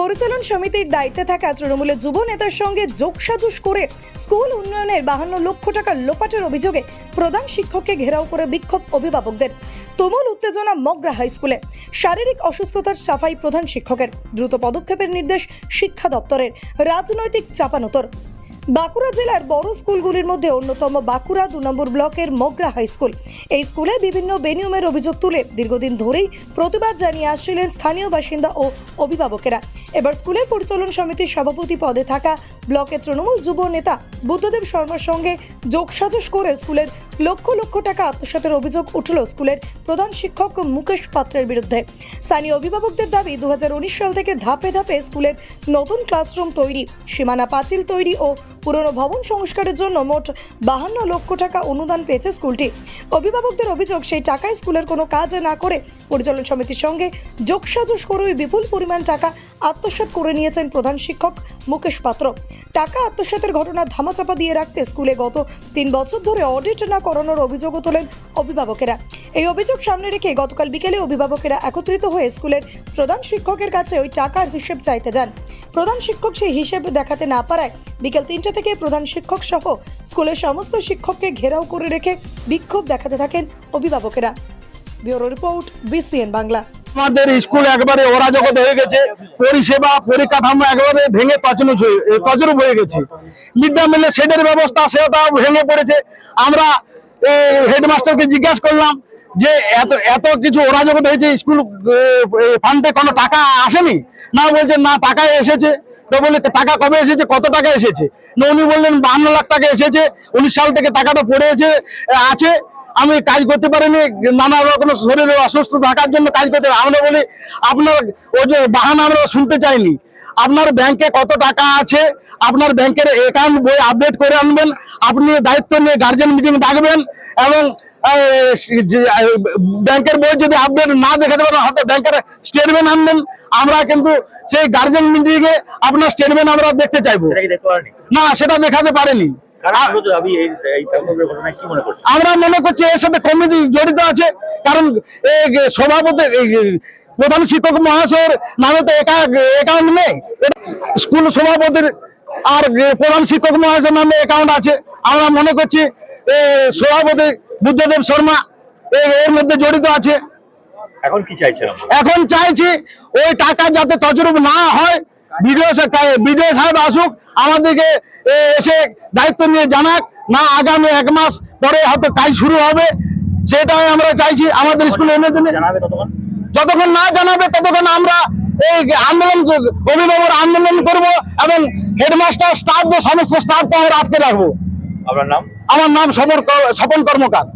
পরিচালন সমিতির দায়িত্বে থাকা তৃণমূলের যুব নেতার সঙ্গে যোগসাজশ করে স্কুল উন্নয়নের বাহান্ন লক্ষ টাকা লোপাটের অভিযোগে প্রধান শিক্ষককে ঘেরাও করে বিক্ষোভ অভিভাবকদের। তুমুল উত্তেজনা মগরা হাই স্কুলে। শারীরিক অসুস্থতার সাফাই প্রধান শিক্ষকের। দ্রুত পদক্ষেপের নির্দেশ শিক্ষা দপ্তরের। রাজনৈতিক চাপানোতর। বাঁকুড়া জেলার বড় স্কুলগুলির মধ্যে অন্যতম বাঁকুড়া দু নম্বর ব্লকের মগরা হাই স্কুল। এই স্কুলে বিভিন্ন বেনিয়মের অভিযোগ তুলে দীর্ঘদিন ধরেই প্রতিবাদ জানিয়ে আসছিলেন স্থানীয় বাসিন্দা ও অভিভাবকেরা। এবার স্কুলের পরিচালন সমিতির সভাপতি পদে থাকা ব্লকের তৃণমূল যুব নেতা বুদ্ধদেব শর্মার সঙ্গে যোগসাজশ করে স্কুলের লক্ষ লক্ষ টাকা আত্মসাতের অভিযোগ উঠল স্কুলের প্রধান শিক্ষক মুকেশ পাত্রের বিরুদ্ধে। স্থানীয় অভিভাবকদের দাবি দু হাজার উনিশ সাল থেকে ধাপে ধাপে স্কুলের নতুন ক্লাসরুম তৈরি, সীমানা পাঁচিল তৈরি ও পুরনো ভবন সংস্কারের জন্য মোট বাহান্ন লক্ষ টাকা অনুদান পেয়েছে স্কুলটি। অভিভাবকদের অভিযোগ, সেই টাকায় স্কুলের কোনো কাজ না করে পরিচালন সমিতির সঙ্গে যোগসাজশ করে বিপুল পরিমাণ টাকা আত্মসাৎ করে নিয়েছেন প্রধান শিক্ষক মুকেশ পাত্র। টাকা আত্মসাতের ঘটনা ধামাচাপা দিয়ে রাখতে স্কুলে গত তিন বছর ধরে অডিট না করানোর অভিযোগও তোলেন অভিভাবকেরা। এই অভিযোগ সামনে রেখে গতকাল বিকেলে অভিভাবকেরা একত্রিত হয়ে স্কুলের প্রধান শিক্ষকের কাছে ওই টাকার হিসেব চাইতে যান। প্রধান শিক্ষক সেই হিসেব দেখাতে না পারায় বিকেল তিনটে থেকে প্রধান শিক্ষক সহ স্কুলের সমস্ত শিক্ষককে ঘেরাও করে রেখে বিক্ষোভ দেখাতে থাকেন অভিভাবকেরা। Bureau report, BCN Bangla. আমাদের স্কুল একবারে অরাজকত হয়ে গেছে। পরিষেবা, পরিকাঠামো একবারে ভেঙে তছনছ হয়ে গেছে। মিড ডে মিলের শেডের ব্যবস্থা সেটা ভেঙে পড়েছে। আমরা হেডমাস্টারকে জিজ্ঞাসা করলাম যে, এত এত কিছু অরাজকতা হয়েছে স্কুল ফান্ডে কোনো টাকা আসেনি? না বলছে, না টাকা এসেছে। তো বলে টাকা কবে এসেছে? কত টাকা এসেছে? না, উনি বললেন, বান্ন লাখ টাকা এসেছে। উনিশ সাল থেকে টাকাটা পড়েছে আছে। আমি কাজ করতে পারিনি, নানা রকম শরীরে অসুস্থ থাকার জন্য কাজ করতে আমরা বলি, আপনার ওই যে বাহানা আমরা শুনতে চাইনি। আপনার ব্যাংকে কত টাকা আছে? আপনার ব্যাংকের অ্যাকাউন্ট বই আপডেট করে আনবেন। আপনি দায়িত্ব নিয়ে গার্জেন মিটিং ডাকবেন এবং ব্যাংকের বই যদি আপডেট না দেখাতে পারেন হাতে ব্যাংকের স্টেটমেন্ট আনবেন আমরা কিন্তু সেই গার্জেন মিটিং এ আপনার স্টেটমেন্ট আমরা দেখতে চাইব। না সেটা দেখাতে পারেনি। আমরা মনে করছি এর সাথে কমিটি জড়িত আছে কারণ এই সভাপতি প্রধান শিক্ষক মহাশয়ের নামে তো অ্যাকাউন্ট নেই। স্কুল সভাপতির আর প্রধান শিক্ষক মহাশয়ের নামে অ্যাকাউন্ট আছে। আমরা মনে করছি সভাপতি বুদ্ধদেব শর্মা এর মধ্যে জড়িত আছে। এখন কি চাইছেন এখন চাইছি ওই টাকা যাতে তজরুপ না হয় বিডিও বিডিও সাহেব আসুক আমাদেরকে এসে দায়িত্ব নিয়ে জানাক না আগামী এক মাস পরে হয়তো কাজ শুরু হবে সেটাই আমরা চাইছি আমাদের স্কুলে এনে জন্য যতক্ষণ না জানাবে ততক্ষণ আমরা এই আন্দোলন অভিভাবক আন্দোলন করব এবং হেডমাস্টার স্টাফ সমস্ত স্টাফকে আমরা আটকে রাখব। আপনার নাম? আমার নাম সমর স্বপন কর্মকার।